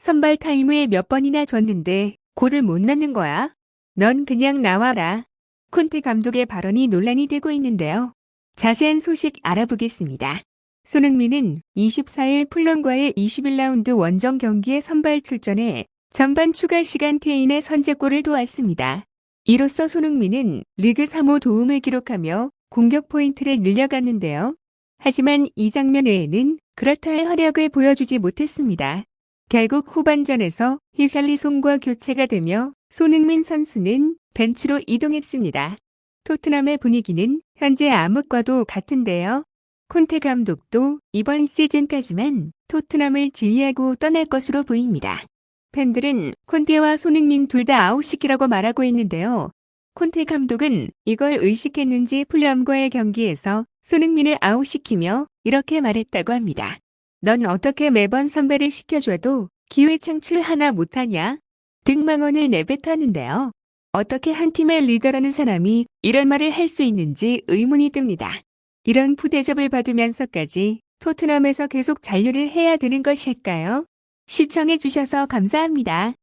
선발 타임을 몇 번이나 줬는데 골을 못 넣는 거야? 넌 그냥 나와라. 콘테 감독의 발언이 논란이 되고 있는데요. 자세한 소식 알아보겠습니다. 손흥민은 24일 풀런과의 21라운드 원정 경기에 선발 출전해 전반 추가 시간 퇴인의 선제골을 도왔습니다. 이로써 손흥민은 리그 3호 도움을 기록하며 공격 포인트를 늘려갔는데요. 하지만 이 장면 외에는 그렇다 할 활약을 보여주지 못했습니다. 결국 후반전에서 히샬리송과 교체가 되며 손흥민 선수는 벤치로 이동했습니다. 토트넘의 분위기는 현재 암흑과도 같은데요. 콘테 감독도 이번 시즌까지만 토트넘을 지휘하고 떠날 것으로 보입니다. 팬들은 콘테와 손흥민 둘 다 아웃시키라고 말하고 있는데요. 콘테 감독은 이걸 의식했는지 풀럼과의 경기에서 손흥민을 아웃시키며 이렇게 말했다고 합니다. 넌 어떻게 매번 선배를 시켜줘도 기회 창출 하나 못하냐? 등망원을 내뱉었는데요. 어떻게 한 팀의 리더라는 사람이 이런 말을 할 수 있는지 의문이 듭니다. 이런 푸대접을 받으면서까지 토트넘에서 계속 잔류를 해야 되는 것일까요? 시청해주셔서 감사합니다.